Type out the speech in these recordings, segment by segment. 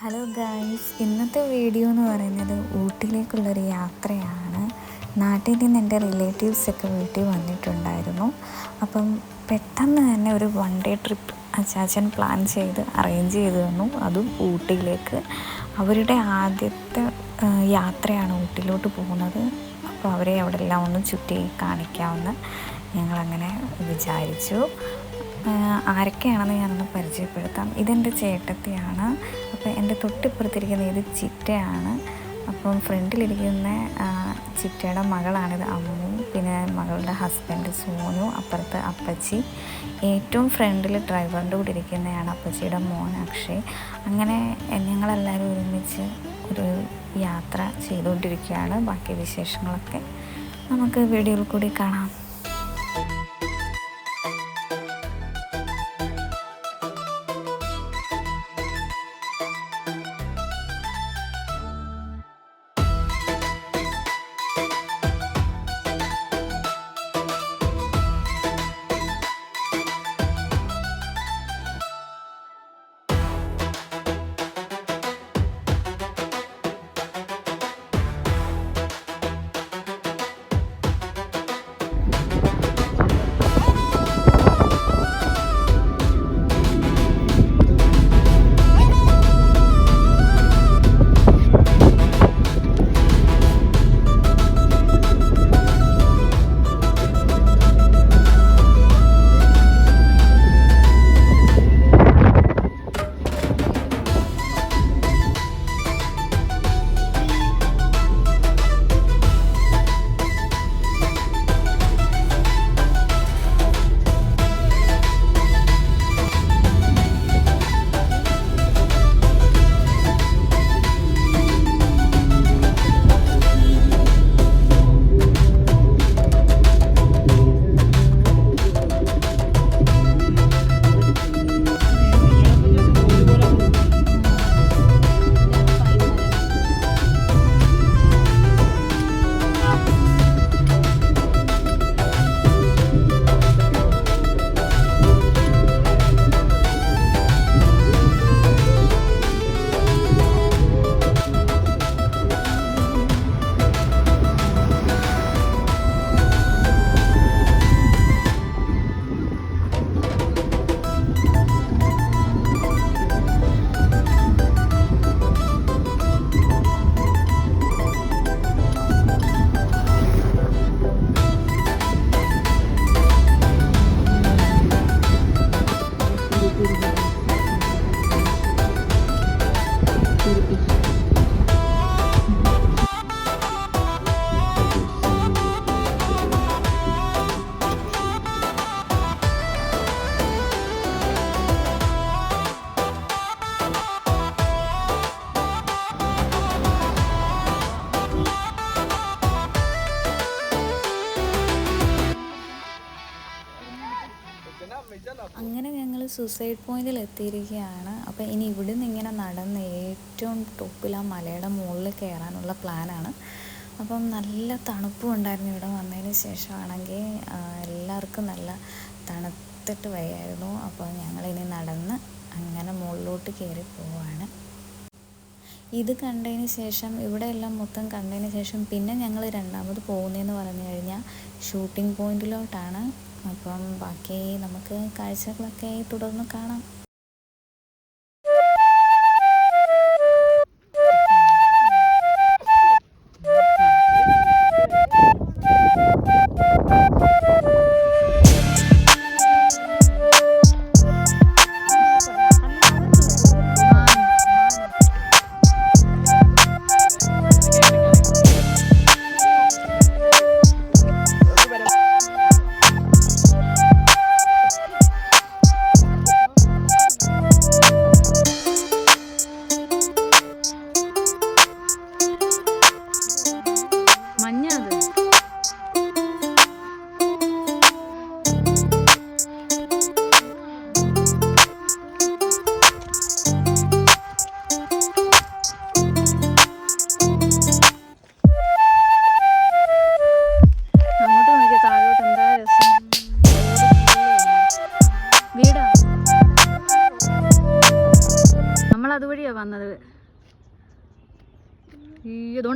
Hello guys ഇന്നത്തെ video എന്ന് പറയുന്നത് ഊട്ടിയിലേക്കുള്ളൊരു യാത്രയാണ്. നാട്ടിൽ നിന്ന് എന്റെ റിലേറ്റീവ്സൊക്കെ വീട്ടിൽ വന്നിട്ടുണ്ടായിരുന്നു. അപ്പം പെട്ടെന്ന് തന്നെ ഒരു വൺ ഡേ ട്രിപ്പ് അച്ചാച്ചൻ പ്ലാൻ ചെയ്ത് അറേഞ്ച് ചെയ്ത് തന്നു. അതും ഊട്ടിയിലേക്ക്. അവരുടെ ആദ്യത്തെ യാത്രയാണ് ഊട്ടിയിലോട്ട് പോകുന്നത്. അപ്പോൾ അവരെ അവിടെ എല്ലാം ഒന്ന് ചുറ്റി കാണിക്കാമെന്ന് ഞങ്ങളങ്ങനെ വിചാരിച്ചു. ആരൊക്കെയാണെന്ന് ഞാനൊന്ന് പരിചയപ്പെടുത്താം. ഇതെന്റെ ചേട്ടത്തിയാണ്. അപ്പോൾ എന്റെ തൊട്ടിപ്പുറത്തിരിക്കുന്ന ഇത് ചിറ്റയാണ്. അപ്പം ഫ്രണ്ടിലിരിക്കുന്ന ചിറ്റയുടെ മകളാണിത് അമ്മു. പിന്നെ മകളുടെ ഹസ്ബൻഡ് സോനു അപ്പുറത്ത് അപ്പച്ചി. ഏറ്റവും ഫ്രണ്ടിൽ ഡ്രൈവറിന്റെ കൂടെ ഇരിക്കുന്നതാണ് അപ്പച്ചിയുടെ മോൻ അക്ഷയ്. അങ്ങനെ ഞങ്ങളെല്ലാവരും ഒരുമിച്ച് ഒരു യാത്ര ചെയ്തുകൊണ്ടിരിക്കുകയാണ്. ബാക്കി വിശേഷങ്ങളൊക്കെ നമുക്ക് വീഡിയോയിൽ കൂടി കാണാം. സൂസൈഡ് പോയിന്റിൽ എത്തിയിരിക്കുകയാണ്. അപ്പോൾ ഇനി ഇവിടുന്ന് ഇങ്ങനെ നടന്ന് ഏറ്റവും ടോപ്പിൽ ആ മലയുടെ മുകളിൽ കയറാനുള്ള പ്ലാനാണ് അപ്പം നല്ല തണുപ്പും ഉണ്ടായിരുന്നു ഇവിടെ വന്നതിന് ശേഷമാണെങ്കിൽ എല്ലാവർക്കും നല്ല തണുത്തിട്ട് വയ്യായിരുന്നു. അപ്പോൾ ഞങ്ങളിനി നടന്ന് അങ്ങനെ മുകളിലോട്ട് കയറി പോവാണ്. ഇത് കണ്ടതിന് ശേഷം ഇവിടെ എല്ലാം മൊത്തം കണ്ടതിന് ശേഷം പിന്നെ ഞങ്ങൾ രണ്ടാമത് പോകുന്നതെന്ന് പറഞ്ഞു കഴിഞ്ഞാൽ ഷൂട്ടിംഗ് പോയിന്റിലോട്ടാണ് അപ്പം ബാക്കി നമുക്ക് കാഴ്ചകളൊക്കെ തുടർന്ന് കാണാം.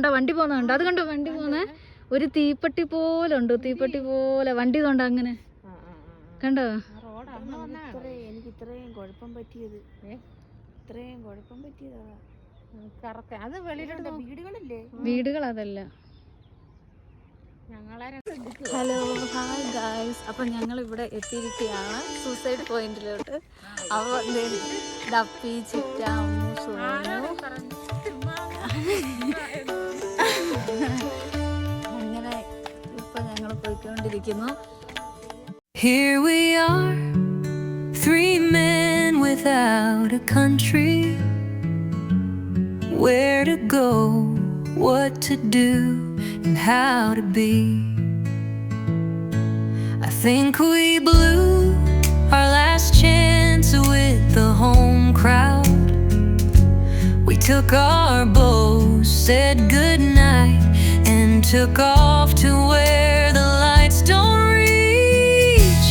ഈ വണ്ടി പോകുന്നുണ്ട് അത് കണ്ടോ വണ്ടി പോകുന്നേ ഒരു തീപ്പെട്ടി പോലെ ഉണ്ട്? തീപ്പെട്ടി പോലെ വണ്ടി കൊണ്ട അങ്ങനെ? കണ്ടോ? എനിക്ക് ഇത്രയും കുഴപ്പം പറ്റിയത് ഇത്രയും കുഴപ്പം പറ്റിയതാ അത് വീടുകൾ അതല്ല. Hello hi guys. അപ്പം ഞങ്ങൾ ഇവിടെ എത്തിയിരിക്കുകയാണ് സൂസൈഡ് പോയിന്റിലോട്ട്. അപ്പോൾ ഡപ്പി ചിറ്റാമു Sonu. Here we are, three men without a country. Where to go, what to do, and how to be. I think we blew our last chance with the home crowd. We took our bows, said goodnight, and took off to where don't reach.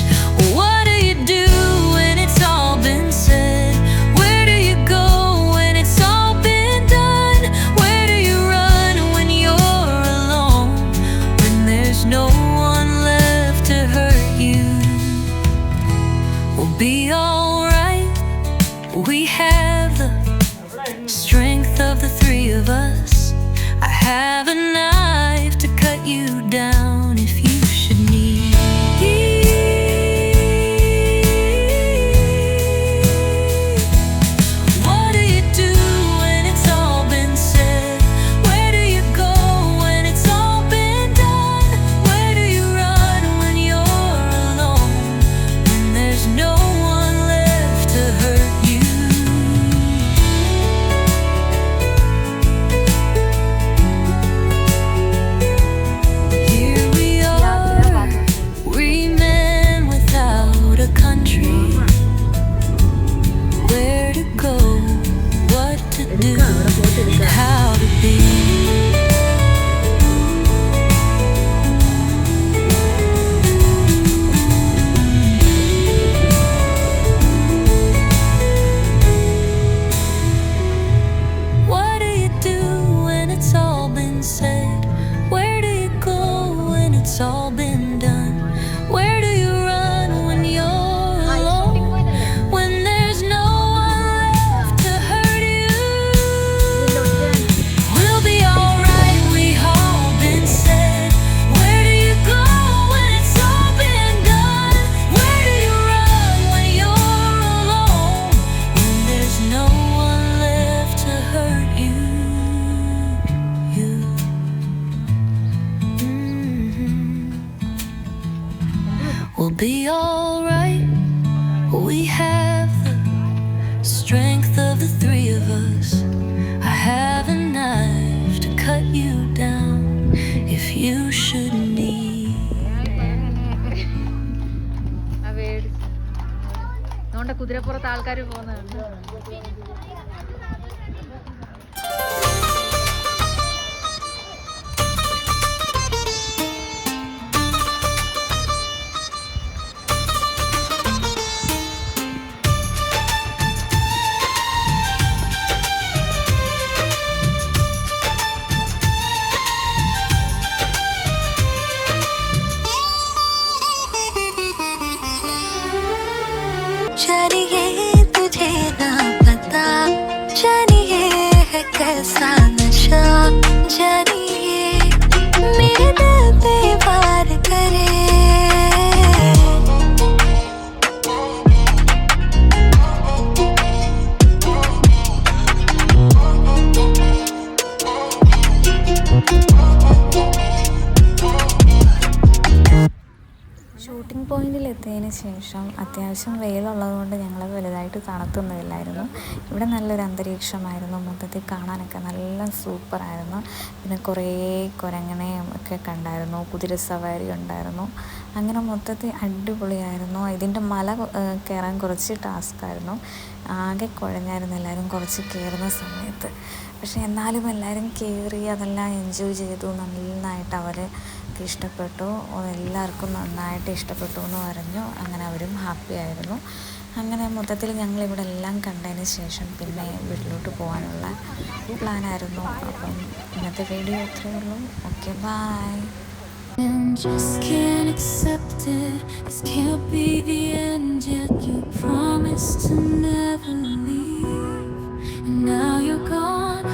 What do you do when it's all been said? Where do you go when it's all been done? Where do you run when you're alone? When there's no one left to hurt you? We'll be alright. We have the strength of the three of us. I have a knife to cut you down We'll be alright. We have the strength of the three of us. I have a knife to cut you down if you should need. കുതിരപ്പുറത്ത് ആൾക്കാർ പോകുന്നുണ്ട് ശേഷം അത്യാവശ്യം വെയിലുള്ളത് കൊണ്ട് ഞങ്ങൾ വലുതായിട്ട് തണുത്തൊന്നുമില്ലായിരുന്നു ഇവിടെ നല്ലൊരു അന്തരീക്ഷമായിരുന്നു. മൊത്തത്തിൽ കാണാനൊക്കെ നല്ല സൂപ്പറായിരുന്നു. പിന്നെ കുറേ കുരങ്ങനെയും ഒക്കെ കണ്ടായിരുന്നു. കുതിര സവാരി ഉണ്ടായിരുന്നു. അങ്ങനെ മൊത്തത്തിൽ അടിപൊളിയായിരുന്നു. ഇതിന്റെ മല കയറാൻ കുറച്ച് ടാസ്ക്കായിരുന്നു. ആകെ കുഴഞ്ഞായിരുന്നു എല്ലാവരും കുറച്ച് കയറുന്ന സമയത്ത്. പക്ഷേ എന്നാലും എല്ലാവരും കയറി അതെല്ലാം എൻജോയ് ചെയ്തു. നന്നായിട്ട് അവർ ഇഷ്ടപ്പെട്ടു. എല്ലാവർക്കും നന്നായിട്ട് ഇഷ്ടപ്പെട്ടു എന്ന് പറഞ്ഞു. അങ്ങനെ അവരും ഹാപ്പി ആയിരുന്നു. അങ്ങനെ മൊത്തത്തിൽ ഞങ്ങളിവിടെ എല്ലാം കണ്ടതിന് ശേഷം പിന്നെ വീട്ടിലോട്ട് പോകാനുള്ള പ്ലാനായിരുന്നു അപ്പം ഇന്നത്തെ വീഡിയോ ഇത്രയേ ഉള്ളൂ. Okay bye Just can't accept it. This can't be the end yet. You promised to never leave, and now you're gone.